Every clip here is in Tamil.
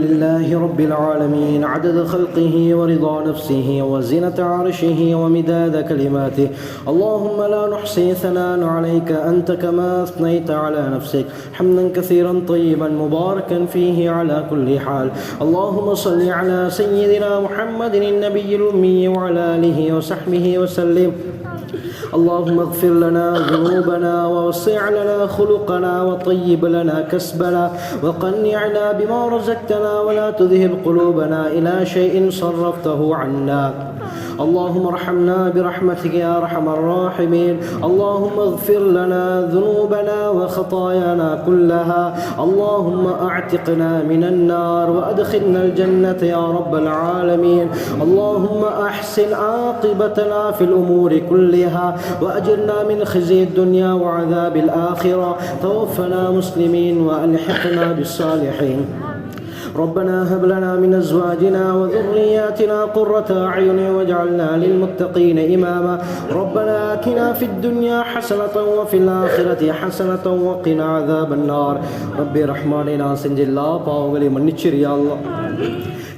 لله رب العالمين عدد خلقه ورضا نفسه وزنة عرشه ومداد كلماته. اللهم لا نحصي ثناء عليك أنت كما أثنيت على نفسك. حمدا كثيرا طيبا مباركا فيه على كل حال. اللهم صل على سيدنا محمد النبي الأمي وعلى آله وصحبه وسلم. اللهم اغفر لنا ذنوبنا ووسع لنا خلقنا وطيب لنا كسبنا وقنعنا بما رزقتنا ولا تذهب قلوبنا إلى شيء صرفته عنا. اللهم ارحمنا برحمتك يا أرحم الراحمين. اللهم اغفر لنا ذنوبنا وخطايانا كلها. اللهم أعتقنا من النار وأدخلنا الجنة يا رب العالمين. اللهم أحسن عاقبتنا في الأمور كلها وأجرنا من خزي الدنيا وعذاب الآخرة. توفنا مسلمين وألحقنا بالصالحين. ربنا هب لنا من أزواجنا وذرياتنا قرة أعين واجعلنا للمتقين إماما. ربنا آتنا في الدنيا حسنة وفي الآخرة حسنة وقنا عذاب النار. ربي رحماننا سنجي الله باوغلي من يا الله.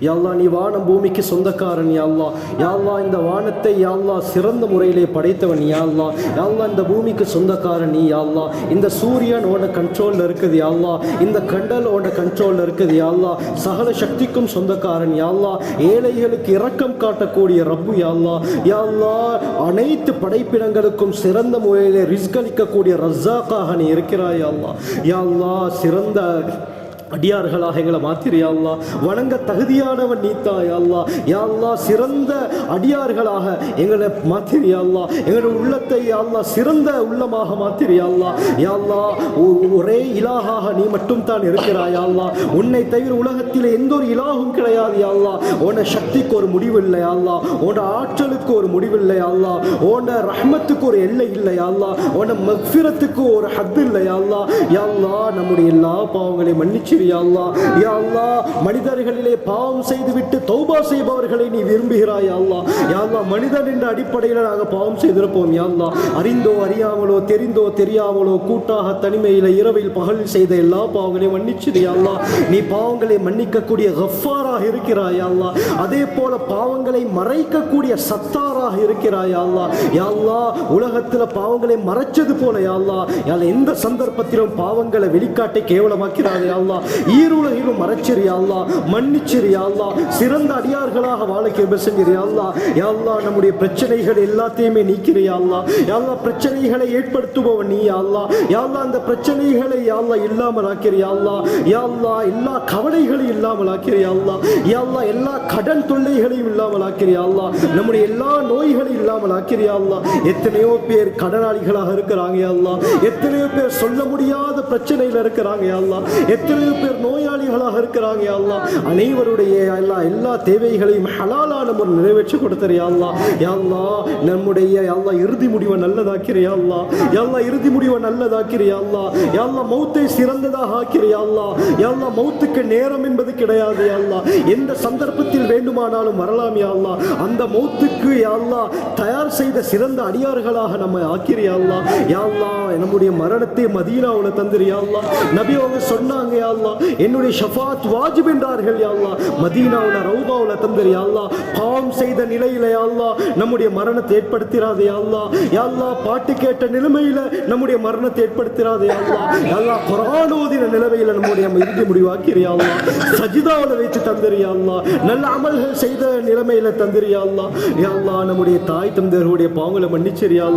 யாழ்லா நீ வானம் பூமிக்கு சொந்தக்காரன் யாழ்லா யாழ்லா இந்த வானத்தை யாழ்லா சிறந்த முறையிலே படைத்தவன் யாழ்லா யாழ்லா இந்த பூமிக்கு சொந்தக்காரன் நீ யாழ்லா இந்த சூரியன் உன கண்ட்ரோலில் இருக்குது யாழ்லா இந்த கண்டல் உன கண்ட்ரோலில் இருக்குது யாழ்லா சகல சக்திக்கும் சொந்தக்காரன் யாழ்லா ஏழைகளுக்கு இரக்கம் காட்டக்கூடிய ரப்பு யாழ்லா யாழ்லா அனைத்து படைப்பிடங்களுக்கும் சிறந்த முறையிலே ரிஸ்க் அளிக்கக்கூடிய ரஸாக்காக நீ இருக்கிறாய் யாழ்லா யாழ்லா சிறந்த அடியார்களாக எங்களை மாத்திரியா அல்லா வணங்க தகுதியானவன் நீத்தாயாள்லா அல்லா யாழ்லா சிறந்த அடியார்களாக எங்களை மாத்திரியா எங்களோட எங்களுடைய உள்ளத்தை அல்லா சிறந்த உள்ளமாக மாத்திரியாள்லா யாழ்லா ஒரே இலாகாக நீ மட்டும் தான் இருக்கிறாய் உன்னை தவிர உலகத்தில் எந்த ஒரு இலாகும் கிடையாது யாழ்லா உன சக்திக்கு ஒரு முடிவு இல்லை உன ஆற்றலுக்கு ஒரு முடிவு இல்லை உன ரஹ்மத்துக்கு ஒரு எல்லை இல்லை அல்லா உன மக்ஃபிரத்துக்கு ஒரு ஹத் இல்லை அல்லா யாழ்லா நம்முடைய எல்லா பாவங்களையும் மன்னிச்சு யா அல்லா யா அல்லாஹ் மனிதர்களிலே பாவம் செய்துவிட்டு தௌபா செய்பவர்களை நீ விரும்புகிறாய் அல்லா யா அல்லா மனிதன் என்ற அடிப்படையில் நாங்கள் பாவம் செய்திருப்போம் யா அல்லா அறிந்தோ அறியாமலோ தெரிந்தோ தெரியாமலோ கூட்டாக தனிமையில் இரவில் பகலில் செய்த எல்லா பாவங்களையும் மன்னிச்சது அல்லா நீ பாவங்களை மன்னிக்கக்கூடிய ஹஃபாராக இருக்கிறாய் அல்லா அதே போல பாவங்களை மறைக்கக்கூடிய சத்தாராக இருக்கிறாய் யா அல்லாஹ். உலகத்தில் பாவங்களை மறைச்சது போல யா அல்லாஹ். யா எந்த சந்தர்ப்பத்திலும் பாவங்களை வெளிக்காட்டை கேவலமாக்கிறாய் அல்லா அல்லாஹ் ஈருலகிலும் மறைச்சிரு அல்லா மன்னிச்சிரியா சிறந்த அடியார்களாக வாழ கிருப செஞ்சிரியா யாழ்லா நம்முடைய பிரச்சனைகள் எல்லாத்தையுமே நீக்கிறியா அல்லா யாழ்லா பிரச்சனைகளை ஏற்படுத்துபவன் நீ யாழ்லா யாழ்லா அந்த பிரச்சனைகளை யாழ்லா இல்லாமல் ஆக்கிறியா அல்லா யாழ்லா எல்லா கவலைகளையும் இல்லாமல் ஆக்கிறியா அல்லா யாழ்லா எல்லா கடன் தொல்லைகளையும் இல்லாமல் ஆக்கிறியா நம்முடைய எல்லா நோய்களையும் இல்லாமல் ஆக்கிறியா எத்தனையோ பேர் கடனாளிகளாக இருக்கிறாங்க அல்லா எத்தனையோ பேர் சொல்ல முடியாத பிரச்சனையில் இருக்கிறாங்க அல்லா எத்தனையோ பேர் நோயாளிகளாக இருக்கிறாங்க அல்லா அனைவருடைய எல்லா எல்லா தேவைகளையும் ஹலாலான ஒரு நிறைவேற்றி கொடுத்துறியா அல்லா யாழ்லா நம்முடைய எல்லா இறுதி முடிவை நல்லதாக்கிறியா அல்லா யாழ்லா இறுதி முடிவை நல்லதாக்கிறியா அல்லா யாழ்லா மௌத்தை சிறந்ததாக ஆக்கிறியா அல்லா யாழ்லா மௌத்துக்கு நேரம் என்பது கிடையாது அல்லா எந்த சந்தர்ப்பத்தில் வேண்டுமானாலும் வரலாம் யாழ்லா அந்த மௌத்துக்கு யாழ்லா தயார் செய்த சிறந்த அடியார்களாக நம்ம ஆக்கிறியா அல்லா யாழ்லா நம்முடைய மரணத்தை மதீனாவில் தந்திரியா அல்லா நபி அவங்க சொன்னாங்க யாழ்லா அல்லாஹ் என்னுடைய ஷஃபாத் வாஜிப் என்றார்கள் யாழ்லா மதீனாவில் மதீனாவுல தந்தர் யாழ்லா பாவம் செய்த நிலையில யாழ்லா நம்முடைய மரணத்தை ஏற்படுத்திராதே யாழ்லா யாழ்லா பாட்டு கேட்ட நிலைமையில நம்முடைய மரணத்தை ஏற்படுத்திராதே யாழ்லா யாழ்லா யா ஓதின நிலைமையில நம்முடைய இறுதி முடிவாக்கிறியா சஜிதாவில் சஜிதாவுல வைத்து தந்தரியா நல்ல அமல்கள் செய்த நிலைமையில தந்தரியா யாழ்லா நம்முடைய தாய் தந்தருடைய பாவங்களை மன்னிச்சிரியா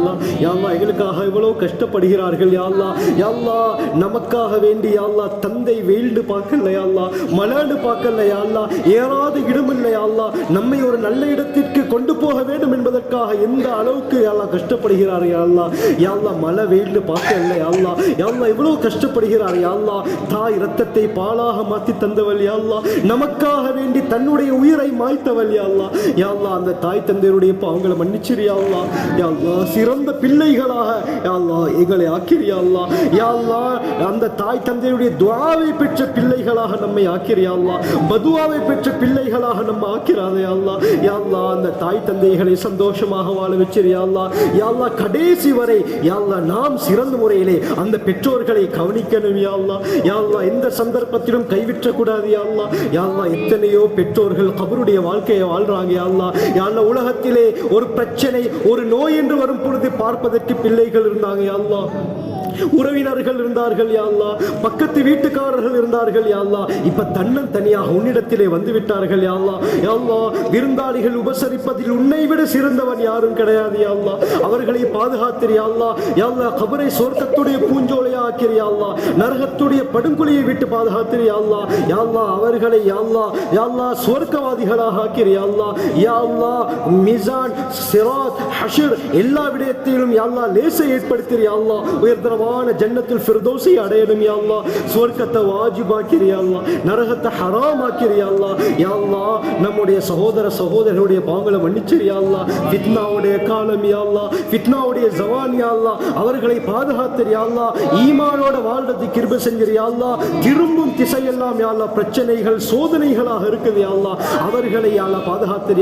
யாழ்லா எங்களுக்காக இவ்வளவு கஷ்டப்படுகிறார்கள் யாழ்லா யாழ்லா நமக்காக வேண்டி யாழ்லா தந்தை தந்தை ஃபீல்டு பார்க்கலையா அல்லா மலாண்டு பார்க்கலையா அல்லா ஏறாத இடமில்லையா அல்லா நம்மை ஒரு நல்ல இடத்திற்கு கொண்டு போக வேண்டும் என்பதற்காக எந்த அளவுக்கு அல்லா கஷ்டப்படுகிறார் யாழ்லா யாழ்லா மழை வெயில் பார்க்கல அல்லா யாழ்லா எவ்வளவு கஷ்டப்படுகிறார் யாழ்லா தாய் ரத்தத்தை பாலாக மாற்றி தந்தவள் யாழ்லா நமக்காக வேண்டி தன்னுடைய உயிரை மாய்த்தவள் யாழ்லா யாழ்லா அந்த தாய் தந்தையருடைய பாவங்களை மன்னிச்சிரியா அல்லா யாழ்லா சிறந்த பிள்ளைகளாக யாழ்லா எங்களை ஆக்கிரியா அல்லா யாழ்லா அந்த தாய் தந்தையுடைய துவாவை பெற்ற பிள்ளைகளாக நம்மை ஆக்கிறியா பதுவாவை பெற்ற பிள்ளைகளாக நம்ம ஆக்கிறாதே யாழ்லா அந்த தாய் தந்தைகளை சந்தோஷமாக வாழ வச்சிரியா யாழ்லா கடைசி வரை யாழ்லா நாம் சிறந்த முறையிலே அந்த பெற்றோர்களை கவனிக்கணும் யாழ்லா யாழ்லா எந்த சந்தர்ப்பத்திலும் கைவிற்றக்கூடாது யாழ்லா யாழ்லா எத்தனையோ பெற்றோர்கள் அவருடைய வாழ்க்கையை வாழ்றாங்க யாழ்லா யாழ்லா உலகத்திலே ஒரு பிரச்சனை ஒரு நோய் என்று வரும் பொழுது பார்ப்பதற்கு பிள்ளைகள் இருந்தாங்க யாழ்லா உறவினர்கள் இருந்தார்கள் யாழ்லா பக்கத்து வீட்டுக்காரர்கள் இருந்தார்கள் யாழ்லா இப்ப தன்னன் தனியாக உன்னிடத்திலே வந்து விட்டார்கள் யாழ்லா யாழ்லா விருந்தாளிகள் உபசரிப்பதில் உன்னை விட சிறந்தவன் யாரும் கிடையாது யாழ்லா அவர்களை பாதுகாத்திரு யாழ்லா கபரை சொர்க்கத்துடைய பூஞ்சோலையா ஆக்கிரு நரகத்துடைய படுங்கொலியை விட்டு பாதுகாத்திரு யாழ்லா அல்லாஹ் அவர்களை யாழ்லா யாழ்லா சுவர்க்கவாதிகளாக ஆக்கிரு யாழ்லா மிசான் சிராத் ஹஷர் எல்லா விடயத்திலும் யாழ்லா லேசை ஏற்படுத்திரு யா உயர்தரமான ஜன்னத்தில் ஃபிர்தௌஸை அடையணும் யாழ்லா சுவர்க்கத்தை வாஜிபாக்கிரு நரகத்தை ஹராமாக்கிரு யாழ்லா நம்முடைய சகோதர சகோதரனுடைய பாவங்களை மன்னிச்சிரு ஃபித்னாவுடைய காலம் யாழ்லா ஃபித்னாவுடைய ஜவான் யாழ்லா அவர்களை பாதுகாத்திரு ஈமானோட வாழ்றது கிருப செஞ்சிரு திரும்பும் திசையெல்லாம் யாழ்லா பிரச்சனைகள் சோதனைகளாக இருக்குது யாழ்லா அவர்களை யாழ்லா அல்லாஹ் பாதுகாத்திரு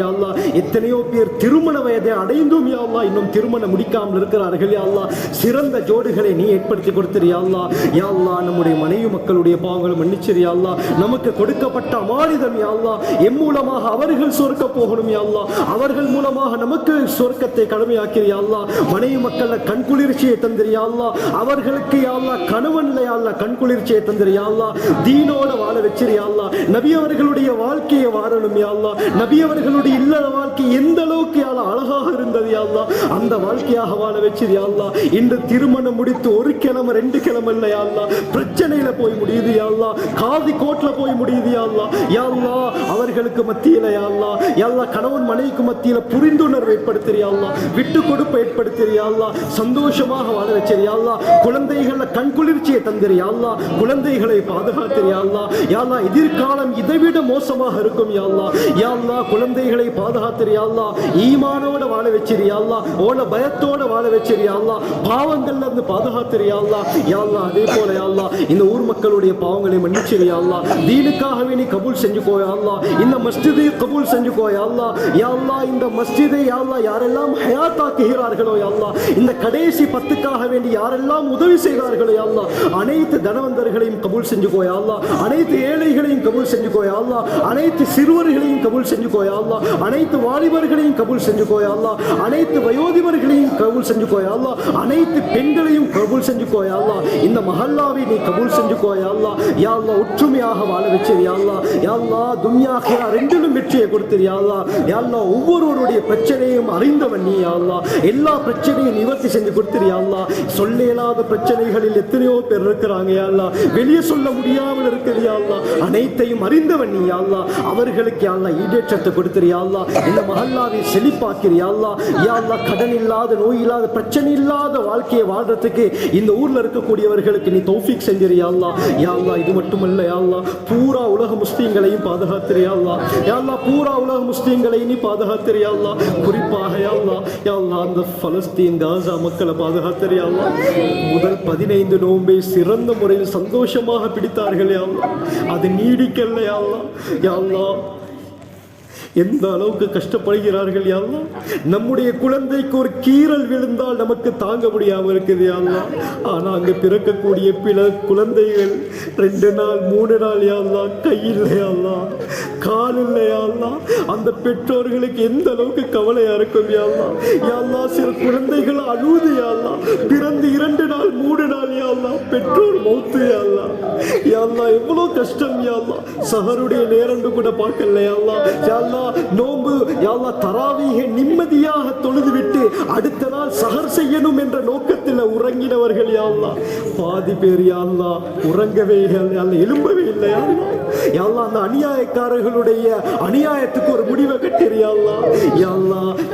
எத்தனையோ பேர் திருமண வயதை அடைந்தும் யாழ்லா இன்னும் திருமணம் முடிக்காமல் இருக்கிறார்கள் யாழ்லா சிறந்த ஜோடுகளை நீ ஏற்படுத்தி கொடுத்திரு யா நம்முடைய மனைவி மக்களுடைய பாவங்களை மன்னிச்சிரு நமக்கு கொடுக்கப்பட்ட அமானிதம் யாழ்லா எம் மூலமாக அவர்கள் சொர்க்க போகணும் யாழ்லா அவர்கள் மூலமாக நமக்கு சொர்க்கத்தை கடமையாக்கிற மனைவி மக்கள் கண் குளிர்ச்சியை தந்திரு அவர்களுக்கு யாழ்லா கணவன்ல யா அல்லாஹ் கண் குளிர்ச்சியை தீனோட வாழ வச்சிரு யா நபி அவர்களுடைய வாழ்க்கையை வாழணும் யாழ்லா நபியவர்களுடைய நபி அவர்களுடைய இல்லற வாழ்க்கை எந்த அளவுக்கு யா அழகாக இருந்தது யாழ்லா அந்த வாழ்க்கையாக வாழ வச்சிரு இன்று திருமணம் முடித்து ஒரு கிழமை ரெண்டு கிழமை இல்லை யாழ்லா பிரச்சனையில போய் முடியுது யாழ்லா காதி கோட்ல போய் முடியுது யாழ்லா யாழ்லா அவர்களுக்கு மத்தியில் யாழ்லா யாழ்லா கணவன் மனைவிக்கு மத்தியில் புரிந்துணர்வு ஏற்படுத்துறியா விட்டு கொடுப்பு ஏற்படுத்துறியா சந்தோஷமாக வாழ வச்சிருயா அல்லாஹ் குழந்தைகள கண் குளிர்ச்சியை தந்திரியா குழந்தைகளை பாதுகாத்திரியா யாழ்லா யா அல்லாஹ் எதிர்காலம் இதைவிட மோசமாக இருக்கும் யாழ்லா யாழ்லா யா குழந்தைகளை பாதுகாத்திரியா ஈமானோட வாழ வச்சிருயா ஓட பயத்தோட வாழ வச்சிருயா அல்லாஹ் பாவங்கள்ல இருந்து பாதுகாத்து அல்லாஹ் யா அல்லாஹ் அதே போல யா இந்த ஊர் மக்களுடைய பாவங்களை மன்னிச்சிரு அல்லாஹ் தீனுக்காகவே நீ கபூல் செஞ்சுக்கோயா அல்லாஹ் இந்த மஸ்ஜிதை கபூல் செஞ்சுக்கோயா அல்லாஹ் யா அல்லாஹ் இந்த மஸ்ஜிதை யா யாரெல்லாம் ஹயாத்தாக்குகிறார்களோ யா இந்த கடைசி பத்துக்காக வேண்டி யாரெல்லாம் உதவி செய்கிறார்களோ யா அனைத்து தனவந்தர்களையும் கபூல் செஞ்சுக்கோயா அல்லாஹ் அனைத்து ஏழைகளையும் கபூல் செஞ்சுக்கோயா அல்லாஹ் அனைத்து சிறுவர்களையும் கபூல் செஞ்சுக்கோயா அல்லாஹ் அனைத்து வாலிபர்களையும் கபூல் செஞ்சுக்கோயா அல்லாஹ் அனைத்து வயோதிபர்களையும் கபூல் செஞ்சுக்கோயா அல்லாஹ் அனைத்து பெண்களையும் கபூல் கபூல் செஞ்சுக்கோ யாழ்லா இந்த மஹல்லாவை நீ கபூல் செஞ்சுக்கோ யாழ்லா யாழ்லா ஒற்றுமையாக வாழ வச்சிரு யாழ்லா யாழ்லா யா ரெண்டிலும் வெற்றியை கொடுத்துரு யாழ்லா யாழ்லா ஒவ்வொருவருடைய பிரச்சனையும் அறிந்தவன் நீ யாழ்லா எல்லா பிரச்சனையும் நிவர்த்தி செஞ்சு கொடுத்துரு யாழ்லா அல்லாஹ் சொல்ல இயலாத பிரச்சனைகளில் எத்தனையோ பேர் இருக்கிறாங்க யாழ்லா வெளியே சொல்ல முடியாமல் இருக்கிறது யாழ்லா அனைத்தையும் அறிந்தவன் நீ யாழ்லா அவர்களுக்கு யாழ்லா ஈடேற்றத்தை கொடுத்துரு யாழ்லா இந்த மஹல்லாவை செழிப்பாக்கிரு யாழ்லா யாழ்லா கடன் இல்லாத நோய் இல்லாத பிரச்சனை இல்லாத வாழ்க்கையை வாழ்றதுக்கு இந்த ஊர்ல இருக்கக்கூடியவர்களுக்கு நீ தௌஃபிக் செஞ்சிரு யாழ்லா அல்லாஹ். இது மட்டுமல்ல இல்லை அல்லாஹ். பூரா உலக முஸ்லீம்களையும் பாதுகாத்திரு யாழ்லா பூரா உலக முஸ்லீம்களையும் நீ பாதுகாத்திரு குறிப்பாக யாழ்லா யாழ்லா அந்த பலஸ்தீன் காசா மக்களை பாதுகாத்திரு முதல் பதினைந்து நோன்பை சிறந்த முறையில் சந்தோஷமாக பிடித்தார்கள் யாழ்லா அது நீடிக்கல யாழ்லா யாழ்லா எந்த அளவுக்கு கஷ்டப்படுகிறார்கள் யாரெல்லாம் நம்முடைய குழந்தைக்கு ஒரு கீறல் விழுந்தால் நமக்கு தாங்க முடியாமல் இருக்குது யாழ்லா ஆனால் அங்கே பிறக்கக்கூடிய பிற குழந்தைகள் ரெண்டு நாள் மூணு நாள் யாழ்லா கை இல்லையாலாம் கால் இல்லையாலாம் அந்த பெற்றோர்களுக்கு எந்த அளவுக்கு கவலையாக இருக்கும் யாழ்லா யாழ்லா சில குழந்தைகள் அழுது யாழ்லா பிறந்து இரண்டு நாள் மூணு நாள் யாழ்லா பெற்றோர் மௌத்து யாழ்லா யாழ்லா எவ்வளோ கஷ்டம் யாழ்லா சகருடைய நேரண்டு கூட பார்க்கல யாழ்லா யாழ்லா நோன்பு யாழ்லா தராவீக நிம்மதியாக தொழுதுவிட்டு அடுத்த நாள் சகர் செய்யணும் என்ற நோக்கத்தில் உறங்கினவர்கள் யாழ்லா பாதி பேர் யாழ்லா உறங்கவே யாழ்லா எலும்பவே இல்லை யாழ்லா யாழ்லா அந்த அநியாயக்காரர்களுடைய அநியாயத்துக்கு ஒரு முடிவை கட்டிறியா யாழ்லா யா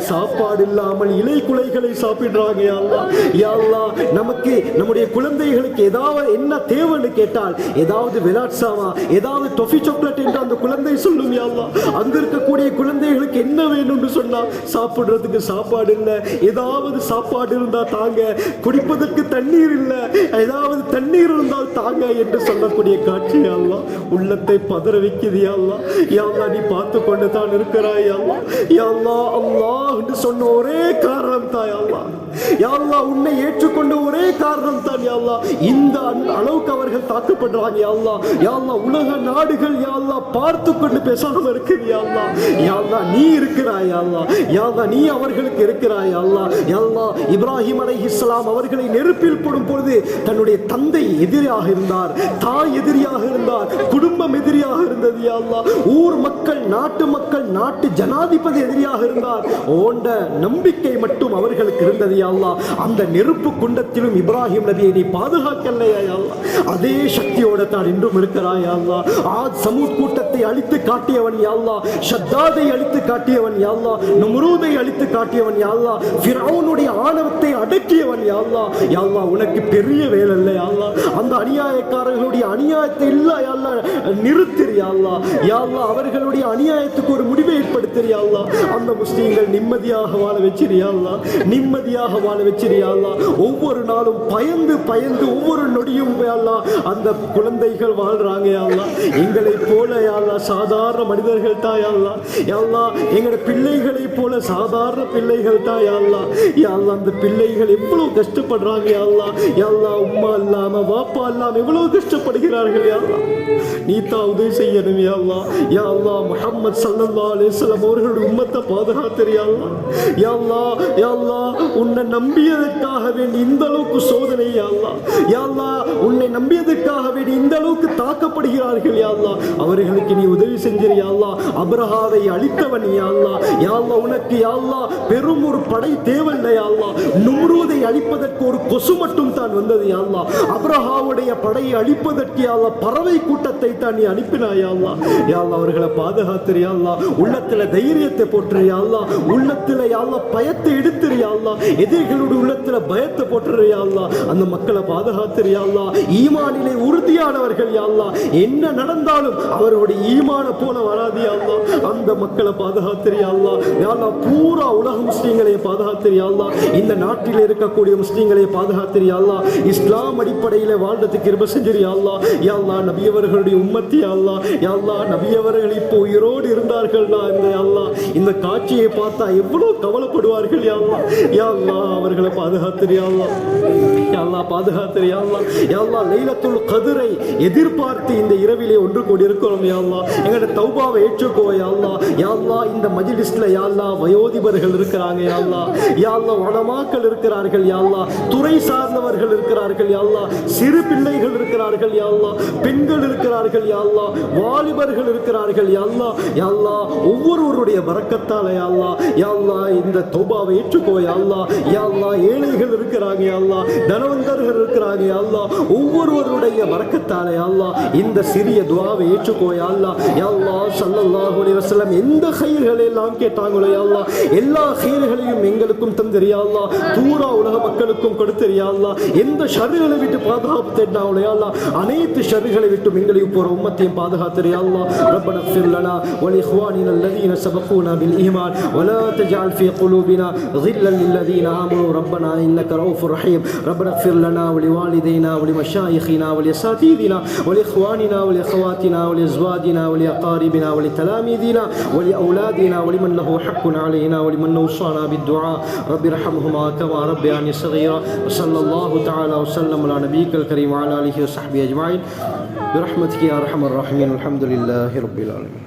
சாப்பாடு இல்லாமல் இலை குலைகளை சாப்பிடுறாங்க யாழ்லா யாழ்லா நமக்கு நம்முடைய குழந்தைகளுக்கு ஏதாவது என்ன தேவைன்னு கேட்டால் ஏதாவது விளாட்சாவா ஏதாவது டொஃபி சாக்லேட் என்று அந்த குழந்தை சொல்லும் யாழ்லா அங்க இருக்கக்கூடிய குழந்தைகளுக்கு என்ன என்ன வேணும்னு சொன்னால் சாப்பிட்றதுக்கு சாப்பாடு இல்லை. ஏதாவது சாப்பாடு இருந்தால் தாங்க. குடிப்பதற்கு தண்ணீர் இல்லை. ஏதாவது தண்ணீர் இருந்தால் தாங்க என்று சொல்லக்கூடிய காட்சி யா உள்ளத்தை பதற வைக்கிறது யா அல்லாஹ். நீ பார்த்து கொண்டு தான் இருக்கிறாய் யா அல்லாஹ். அல்லா என்று சொன்ன ஒரே காரணம் தான் யா அல்லாஹ் உன்னை ஏற்றுக்கொண்ட ஒரே யாழ்லா இந்த அளவுக்கு அவர்கள் தாக்கப்படுறாங்க யாழ்லா யாழ்லா உலக நாடுகள் யாழ்லா பார்த்து கொண்டு பேசாமல் இருக்குது யாழ்லா யாழ்லா நீ இருக்கிறாய் யாழ்லா யாழ்லா நீ அவர்களுக்கு இருக்கிறாய் யாழ்லா யாழ்லா இப்ராஹிம் அலை இஸ்லாம் அவர்களை நெருப்பில் போடும் பொழுது தன்னுடைய தந்தை எதிரியாக இருந்தார் தாய் எதிரியாக இருந்தார் குடும்பம் எதிரியாக இருந்தது யாழ்லா ஊர் மக்கள் நாட்டு மக்கள் நாட்டு ஜனாதிபதி எதிரியாக இருந்தார். ஓண்ட நம்பிக்கை மட்டும் அவர்களுக்கு இருந்தது யாழ்லா அந்த நெருப்பு குண்டத்திலும் இப்ராஹிம் நபியை நீ பாதுகாக்கலையா அதே சக்தியோட தான் இன்றும் இருக்கிறாய் ஆத் சமூத் கூட்டத்தை அழித்து காட்டியவன் யாழ்லா ஷத்தாதை அழித்து காட்டியவன் யாழ்லா அல்லாஹ் அழித்து காட்டியவன் யாழ்லா ஃபிரௌனுடைய ஆணவத்தை அடக்கியவன் யாழ்லா யாழ்லா உனக்கு பெரிய வேலை இல்லை யாழ்லா அந்த அநியாயக்காரர்களுடைய அநியாயத்தை இல்ல யாழ்லா அல்லாஹ் யாழ்லா அவர்களுடைய அநியாயத்துக்கு ஒரு முடிவை ஏற்படுத்திரு அந்த முஸ்லீம்கள் நிம்மதியாக வாழ வச்சிரு நிம்மதியாக வாழ வச்சிரு ஒவ்வொரு நாளும் பயந்து பயந்து ஒவ்வொரு நொடியும் அல்லா அந்த குழந்தைகள் வாழ்றாங்க யா எங்களைப் எங்களை போல யாழ்லா சாதாரண மனிதர்கள் தான் யா எங்களோட பிள்ளைகளை போல சாதாரண பிள்ளைகள் தான் யா அல்லாஹ் அந்த பிள்ளைகள் எவ்வளவு கஷ்டப்படுறாங்க யா அல்லாஹ் யா அல்லாஹ் உம்மா இல்லாம வாப்பா இல்லாம எவ்வளவு கஷ்டப்படுகிறார்கள் யா நீ தான் உதவி செய்யணும் யா அல்லாஹ் யா சல்லல்லா அலிஸ்லாம் அவர்களுடைய உம்மத்தை பாதுகாத்து யா அல்லாஹ் உன்னை நம்பியதற்காக வேண்டி இந்த அளவுக்கு சோதனையா யா உன்னை நம்பியதற்காக வேண்டி இந்த அளவுக்கு தாக்கப்படுகிறார்கள் யாழ்லா அவர்களுக்கு நீ உதவி செஞ்சிரு யா அல்லாஹ். அப்ரஹாவை அழித்தவன் யா உனக்கு யாழ்லா பெரும் ஒரு படை தேவையில்லை யாழ்லா அல்லாஹ். அழிப்பதற்கு ஒரு கொசு மட்டும் தான் வந்தது யாழ்லா அப்ரஹாவுடைய படையை அழிப்பதற்கு யாழ்லா பறவை கூட்டத்தை தான் நீ அனுப்பினா யாழ்லா அல்லாஹ் அவர்களை பாதுகாத்துரு யாழ்லா உள்ளத்தில் உள்ளத்துல தைரியத்தை போட்டுரு யாழ்லா உள்ளத்தில் யாழ்லா பயத்தை எடுத்துரு யாழ்லா அல்லாஹ் எதிரிகளுடைய உள்ளத்துல பயத்தை போட்டுரு யாழ்லா அந்த மக்களை பாதுகாத்துரு யாழ்லா ஈமானிலே உறுதியானவர்கள் யாழ்லா என்ன நடந்தாலும் அவருடைய ஈமான போல வராது யாழ்லா அந்த மக்களை பாதுகாத்துரு யாழ்லா யாழ்லா பூரா உலக முஸ்லீம்களை பாதுகாத்துரு யாழ்லா இந்த நாட்டில் இருக்க வாழக்கூடிய முஸ்லீம்களை பாதுகாத்துரு அல்லா இஸ்லாம் அடிப்படையில் வாழ்றதுக்கு கிருப செஞ்சிரு அல்லா யா நபியவர்களுடைய உம்மத்தி யா யாழ்லா நபியவர்கள் இப்போ உயிரோடு இருந்தார்கள்னா இந்த அல்லா அல்லாஹ். இந்த காட்சியை பார்த்தா எவ்வளவு கவலைப்படுவார்கள் யாழ்லா யாழ்லா யா அவர்களை பாதுகாத்துரு அல்லாஹ் யா அல்லாஹ் பாதுகாத்துரு லைலத்துள் கதிரை எதிர்பார்த்து இந்த இரவிலே ஒன்று கூடி இருக்கிறோம் யாழ்லா எங்களோட தௌபாவை ஏற்றுக்கோ யா யாழ்லா யா இந்த மஜிலிஸ்ட்ல யாழ்லா வயோதிபர்கள் இருக்கிறாங்க யாழ்லா யாழ்லா யா இருக்கிறார்கள் யாழ்லா துறை சார்ந்தவர்கள் இருக்கிறார்கள் யாழ்லா சிறு பிள்ளைகள் இருக்கிறார்கள் யாழ்லா பெண்கள் இருக்கிறார்கள் யாழ்லா வாலிபர்கள் இருக்கிறார்கள் யாழ்லா யாழ்லா ஒவ்வொருவருடைய பரக்கத்தால யா யாழ்லா யா இந்த தௌபாவை ஏற்றுக்கோ யாழ்லா யாழ்லா யா ஏழைகள் இருக்கிறாங்க யாழ்லா தனவந்தர்கள் இருக்கிறாங்க யா அல்லாஹ் ஒவ்வொருவருடைய பரக்கத்தால யா அல்லாஹ் இந்த சிறிய துவாவை ஏற்றுக்கோ யா அல்லாஹ் யா அல்லாஹ் ஸல்லல்லாஹு அலைஹி வஸல்லம் எந்த கயிறுகளை எல்லாம் கேட்டாங்களோ யா அல்லாஹ் எல்லா கயிறுகளையும் எங்களுக்கும் தந்திரு யா அல்லாஹ் தூரா உலக மக்களுக்கும் கொடுத்திரு யா அல்லாஹ் எந்த ஷர்றுகளை விட்டு பாதுகாப்பு தேடினாங்களோ யா அல்லாஹ் அனைத்து ஷர்றுகளை விட்டும் எங்களையும் போற உம்மத்தையும் பாதுகாத்திரு யா அல்லாஹ் ربنا اغفر لنا ولإخواننا الذين سبقونا بالإيمان ولا تجعل في قلوبنا غلا للذين آمنوا ربنا إنك رؤوف رحيم ربنا اغفر لنا ولوالدينا ولمشايخنا ولأساتذتنا ولإخواننا ولأخواتنا ولأزواجنا ولأقاربنا ولتلاميذنا ولأولادنا ولمن له حق علينا ولمن أوصانا بالدعاء. رب ارحمهما كما ربياني صغيرا. وصلى الله تعالى وسلم على نبيك الكريم وعلى آله وصحبه أجمعين. برحمتك يا أرحم الراحمين. الحمد لله رب العالمين.